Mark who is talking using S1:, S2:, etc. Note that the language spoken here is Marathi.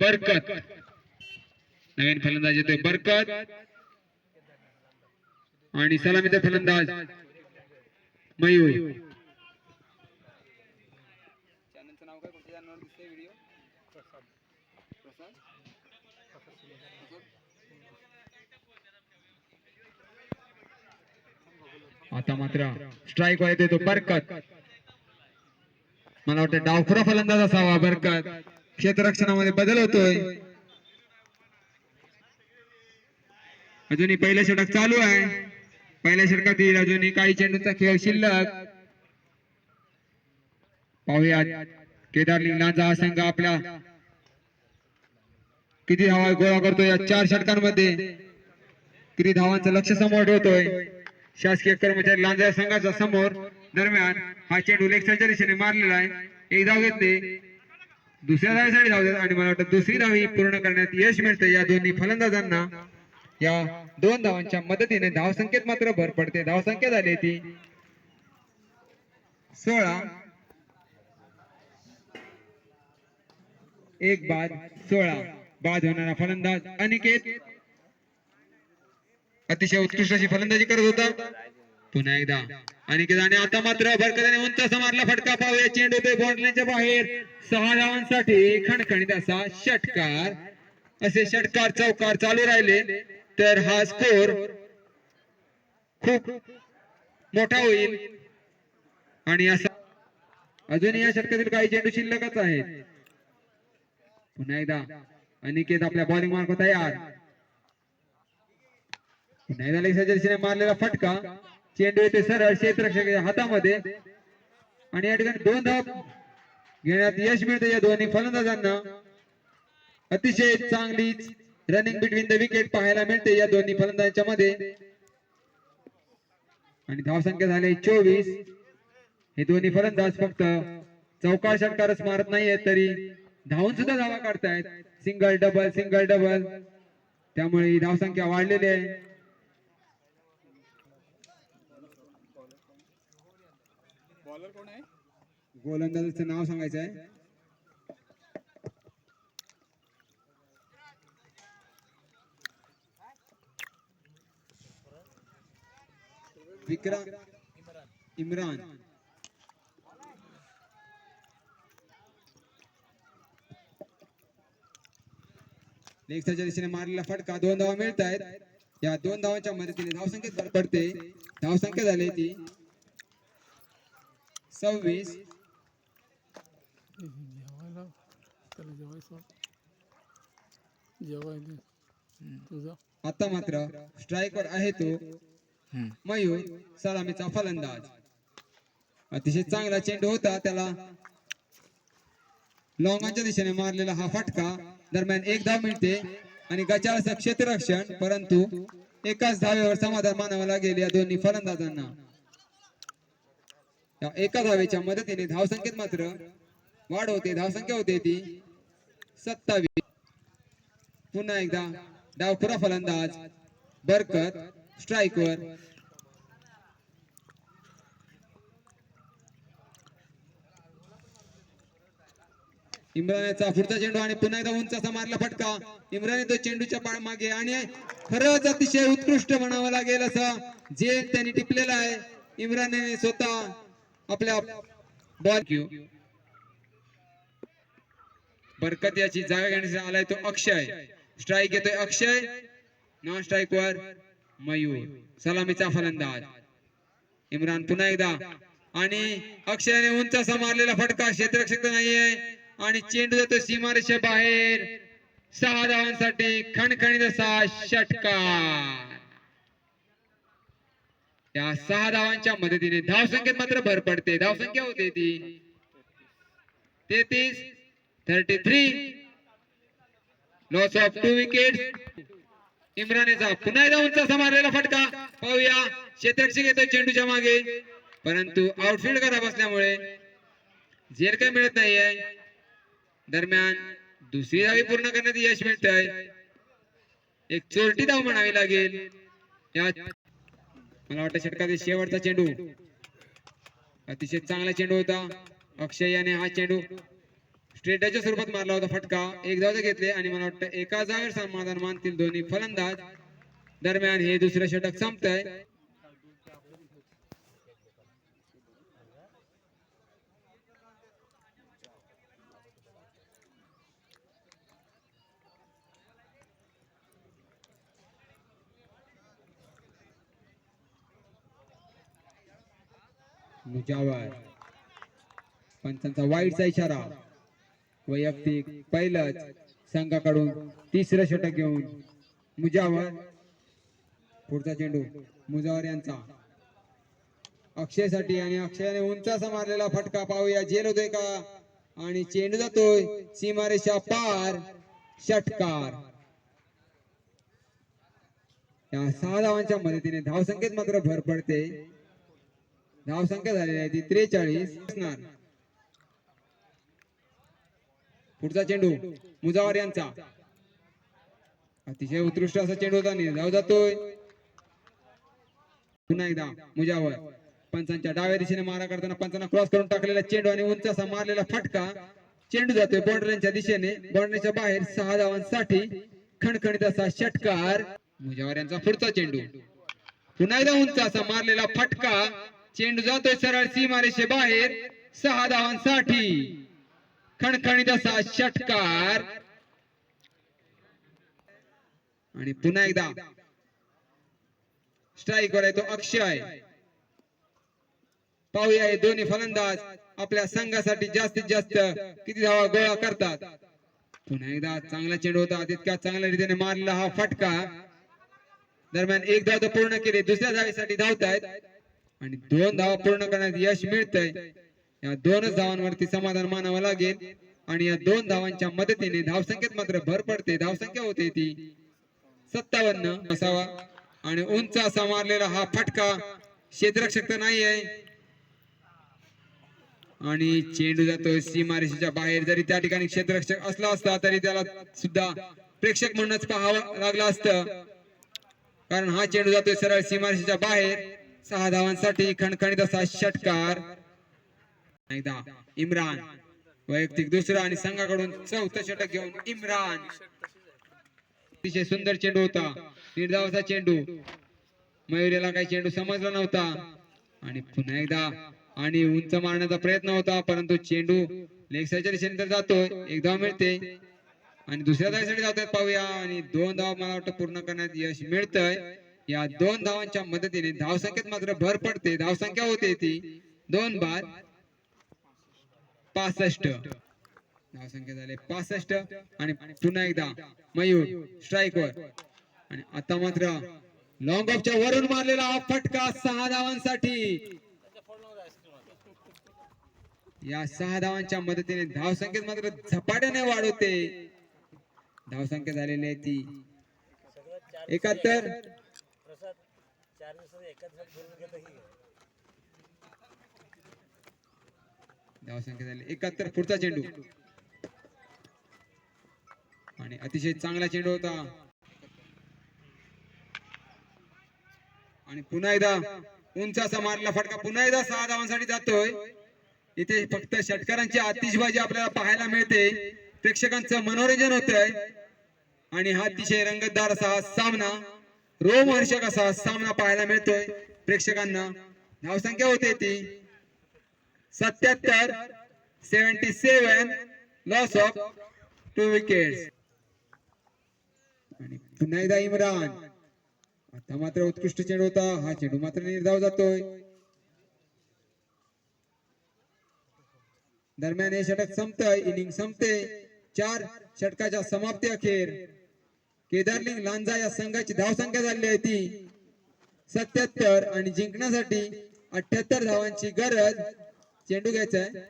S1: बरकत. नवीन फलंदाज येतोय. बरकत. आणि सलामीचा फलंदाज. मयूर. आता मात्र स्ट्राईक येतोय तो बरकत. मला वाटतं डावखुरा फलंदाज असावा. बरकत. क्षेत्ररक्षणामध्ये बदल होतोय. अजूनही पहिलं षटक चालू आहे. पहिल्या षटकातील अजूनही काही चेंडूचा खेळ शिल्लक. पाहूया केदार लिंगणाचा हा संघ आपल्या किती धावा गोळा करतोय या चार षटकांमध्ये. किती धावांचं लक्ष समोर ठेवतोय. शासकीय कर्मचारी लांजा संघाचा समोर दरम्यान हा चेंडू लेगच्या दिशेने मारलेला आहे. एक धाव घेतले. दुसऱ्या धावेसाठी धाव देत आणि मला वाटतं दुसरी धावी पूर्ण करण्यात यश मिळते या दोन्ही फलंदाजांना. या दोन धावांच्या मदतीने धावसंख्येत मात्र भर पडते. धावसंख्या झाली ती सोळा. एक बाद सोळा. बाद होणारा फलंदाज अनिकेत. अतिशय उत्कृष्ट अशी फलंदाजी करत होता. पुन्हा एकदा. अनिकेत आणि आता मात्र भरकताने उंच समारला फटका पाहूया. चेंडू ते बाउंड्रीच्या बाहेर सहा धावांसाठी खणखणीत असा षटकार. असे षटकार चौकार चालू राहिले. तर हा स्कोर खूप मोठा होईल. आणि असा अजूनही या षटकातील काही चेंडू शिल्लकच आहेत. पुन्हा एकदा अनिकेत आपल्या बॉलिंग मार्क तयार. पुन्हा एकदा लेगच्या दिशेने मारलेला फटका. चेंडू येते सरळ क्षेत्ररक्षक हातामध्ये. आणि या ठिकाणी दोन धाव घेण्यात यश मिळते या दोन्ही फलंदाजांना. अतिशय चांगली रनिंग बिटवीन द विकेट पाहायला मिळते या दोन्ही फलंदाजांच्या मध्ये. आणि धावसंख्या झाली चोवीस. हे दोन्ही फलंदाज फक्त चौकार षटकारच मारत नाहीये तरी धावून सुद्धा धावा काढतायत. सिंगल डबल सिंगल डबल त्यामुळे ही धावसंख्या वाढलेली आहे.
S2: बॉलर कोण आहे?
S1: गोलंदाजाचं नाव सांगायचं आहे. विक्रम इम्रान. लेगच्या दिशेने मारलेला फटका दोन धावा मिळत आहेत या दोन धावांच्या मदतीने धावसंख्येत भर पडते. धावसंख्या झाली ती सव्वीस. आता मात्र स्ट्रायकर आहे तो. मयूर सलामीचा फलंदाज. अतिशय चांगला चेंडू होता त्याला. लॉंगाच्या दिशेने मारलेला हा फटका दरम्यान एक धाव मिळते आणि गचाळचं क्षेत्ररक्षण परंतु एकाच धावेवर समाधान मानावं लागेल या दोन्ही फलंदाजांना. एका धावेच्या मदतीने धावसंख्येत मात्र वाढ होते धावसंख्या होते ती सत्तावीस. पुन्हा एकदा डावखुरा फलंदाज बरकत स्ट्राईकवर. इम्रानचा पुढचा चेंडू आणि पुन्हा एकदा उंच असा मारला फटका. इम्रान तो चेंडूच्या पाळ मागे आणि खरंच अतिशय उत्कृष्ट म्हणावं लागेल असं जे त्यांनी टिपलेलं आहे. इम्रानने स्वतः आपल्या बॉल क्यू बरकत याची जागा घेण्यासाठी आलाय तो अक्षय. स्ट्राईक येतोय अक्षय. नॉन स्ट्राईक वर मयूर. सलामीचा फलंदाज. इम्रान पुन्हा एकदा. आणि अक्षयाने उंच असा मारलेला फटका. क्षेत्रक्षक नाहीये. आणि चेंडू जातो सीमारेषे बाहेर. सहा धावांसाठी खणखणीत असा षटकार. या सहा धावांच्या मदतीने. धावसंख्येत मात्र भर पडते. धावसंख्या होते ती तेहतीस thirty three loss of two wicket इम्रानेचा पुन्हा एकदा उंच मारलेला फटका. पाहूया. क्षेत्रक्षक येतो चेंडूच्या मागे. परंतु आउटफील्ड खराब असल्यामुळे झेर काही मिळत नाहीये. दरम्यान दुसरी धावी पूर्ण करण्यात यश मिळत आहे एक चोरटी धाव म्हणावी लागेल. या मला वाटतं षटकाचा शेवटचा चेंडू. अतिशय चांगला चेंडू होता. अक्षय याने हा चेंडू स्ट्रेटाच्या स्वरूपात मारला होता फटका. एक धावचे घेतले आणि मला वाटतं एका जागेवर समाधान मानतील दोन्ही फलंदाज. दरम्यान हे दुसरं षटक संपतंय. मुजावर. पंचांचा वाईटचा इशारा वैयक्तिक पहिलंच संघाकडून तिसरं षटक घेऊन मुजावर पुढचा चेंडू मुजावर यांचा. अक्षयसाठी आणि अक्षयाने उंचा मारलेला फटका पाहूया. झेल होतोय का? आणि चेंडू जातोय सीमारेषा पार षटकार. या सहा धावांच्या मदतीने धावसंख्येत मात्र भर पडते. धावसंख्या झालेली आहे ती त्रेचाळीस. असणार. पुढचा चेंडू मुजावर यांचा. अतिशय उत्कृष्ट असा चेंडू होता धाव जातोय. पुन्हा एकदा मुजावर. पंचांच्या डाव्या दिशेने मारा करताना पंचांना क्रॉस करून टाकलेला चेंडू आणि उंच असा मारलेला फटका. चेंडू जातोय बाउंड्रीच्या दिशेने. बाउंड्रीच्या बाहेर सहा धावांसाठी खणखणीत असा षटकार. मुजावर यांचा पुढचा चेंडू. पुन्हा एकदा उंच असा मारलेला फटका. चेंडू जातोय सरळ सीमारेषे बाहेर. सहा धावांसाठी. खणखणीत असा षटकार. आणि पुन्हा एकदा. स्ट्राईक वर तो अक्षय. पाहूया हे दोन्ही फलंदाज आपल्या संघासाठी जास्तीत जास्त किती धावा गोळा करतात. पुन्हा एकदा चांगला चेंडू होता. तितक्या चांगल्या रीतीने मारलेला हा फटका. दरम्यान एक धाव तर पूर्ण केले. दुसऱ्या धावेसाठी धावतायत. आणि दोन धावा पूर्ण करण्यात यश मिळतंय. या दोनच धावांवरती समाधान मानावं लागेल. आणि या दोन धावांच्या मदतीने धावसंख्येत मात्र भर पडते. धावसंख्या होते ती सत्तावन्न असावा आणि उंच असा मारलेला हा फटका क्षेत्ररक्षक तर नाही आहे आणि चेंडू जातोय सीमारेषेच्या बाहेर जरी त्या ठिकाणी क्षेत्ररक्षक असला असता तरी त्याला सुद्धा प्रेक्षक म्हणूनच पाहावं लागलं असतं. कारण हा चेंडू जातोय सरळ सीमारेषेच्या बाहेर सहा धावांसाठी खणखणीत असा षटकार. एकदा इम्रान वैयक्तिक दुसरा आणि संघाकडून चौथं षटक घेऊन इम्रान. अतिशय सुंदर चेंडू होता. निर्धावाचा चेंडू. मयुरीला काही चेंडू समजला नव्हता. आणि पुन्हा एकदा आणि उंच मारण्याचा प्रयत्न होता परंतु चेंडू लेगसाईडच्या दिशेने तर जातोय. एक धाव मिळते. आणि दुसऱ्या धावेसाठी जातोय. पाहूया. आणि दोन धाव मला वाटतं पूर्ण करण्यात यश मिळतंय. या दोन धावांच्या मदतीने धावसंख्येत मात्र भर पडते. धावसंख्या होते ती दोन बाद पासष्ट. धावसंख्या झाले पासष्ट आणि पुन्हा एकदा मयूर स्ट्राईक वर. आणि आता मात्र लॉंग ऑफच्या वरून मारलेला हा फटका सहा धावांसाठी. या सहा धावांच्या मदतीने धावसंख्येत मात्र झपाट्याने वाढ होते. धावसंख्या झालेली आहे ती एकाहत्तर धावसंख्या झाली. एकाहत्तर पुढचा चेंडू. आणि अतिशय चांगला चेंडू होता. आणि पुन्हा एकदा उंच असा मारला फटका. पुन्हा एकदा सहा धावांसाठी जातोय. इथे फक्त षटकारांची आतिषबाजी आपल्याला पाहायला मिळते. प्रेक्षकांचं मनोरंजन होत आहे आणि हा अतिशय रंगतदार असा सामना रोमहर्षक असा सामना पाहायला मिळतोय? प्रेक्षकांना धावसंख्या होते ती सत्याहत्तर seventy seven loss of two wicket आणि पुन्हा एकदा इम्रान. आता मात्र उत्कृष्ट चेंडू होता. हा चेंडू मात्र निर्धाव जातोय. दरम्यान हे षटक संपतंय. इनिंग संपते. चार षटकाच्या समाप्ती अखेर. केदारलिंग लांजा या संघाची धावसंख्या झाली आहे ती. सत्याहत्तर आणि जिंकण्यासाठी अठ्याहत्तर धावांची गरज चेंडू घ्यायचा आहे.